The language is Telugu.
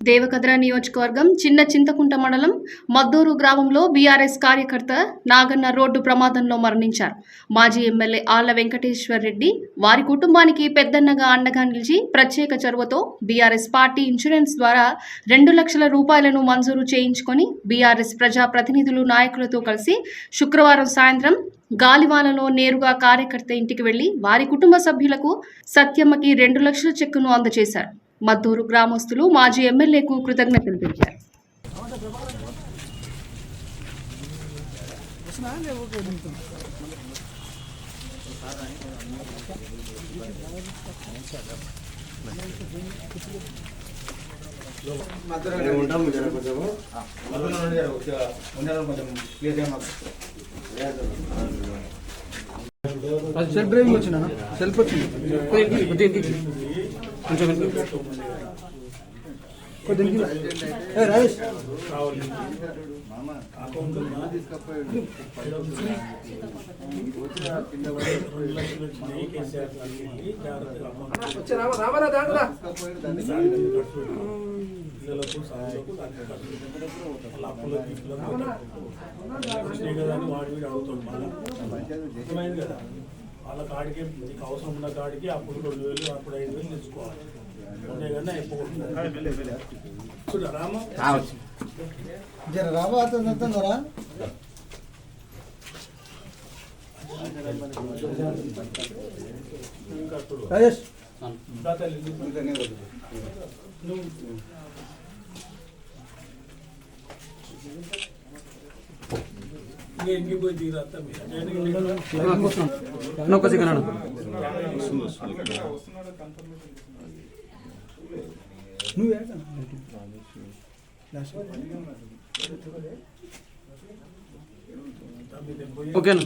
దేవకద్ర నియోజకవర్గం చిన్న చింతకుంట మండలం మద్దూరు గ్రామంలో బీఆర్ఎస్ కార్యకర్త నాగన్న రోడ్డు ప్రమాదంలో మరణించారు. మాజీ ఎమ్మెల్యే ఆళ్ళ వెంకటేశ్వర్ రెడ్డి వారి కుటుంబానికి పెద్దన్నగా అండగా నిలిచి ప్రత్యేక చొరవతో బీఆర్ఎస్ పార్టీ ఇన్సూరెన్స్ ద్వారా రెండు లక్షల రూపాయలను మంజూరు చేయించుకొని బీఆర్ఎస్ ప్రజా ప్రతినిధులు నాయకులతో కలిసి శుక్రవారం సాయంత్రం గాలివానలో నేరుగా కార్యకర్త ఇంటికి వెళ్ళి వారి కుటుంబ సభ్యులకు సత్యమ్మకి రెండు లక్షల చెక్కును అందజేశారు. మద్దూరు గ్రామస్తులు మాజీ ఎమ్మెల్యేకు కృతజ్ఞతలు తెలిపారు మేము ఉంటాం జర కొంచెము మధ్యలో నుండి జర కొద్దిగా ఉండాలని కొంచెం క్లియర్గా మాకు అది సెల్ఫ్ డ్రైవింగ్ వచ్చిన సెల్ఫ్ వచ్చింది కొంచెం వెనక్కి. కొద్ది వెనక్కి. ఏ రాజేష్ పిల్లలకు సాగులకు దానికి వాళ్ళ అప్పుల తీసుకులకు వచ్చినాయి కదా అని వాడి వీడు అడుగుతాడు మళ్ళీ అర్థమైంది కదా వాళ్ళ కాడికి నీకు అవసరం ఉన్న కాడికి అప్పుడు రెండు వేలు అప్పుడు ఐదు వేలు తీసుకోవాలి. ఉన్నాయి కానీ అయిపోతుంది రామ. జర రాబా అతను రాజేష్. నువ్వు. ఇంకా ఇంటికి పోయి తీరత్తా మీరు లైటింగ్ వస్తున్నాడు ఒక సెకండ్ నువ్వు ఓకేనా.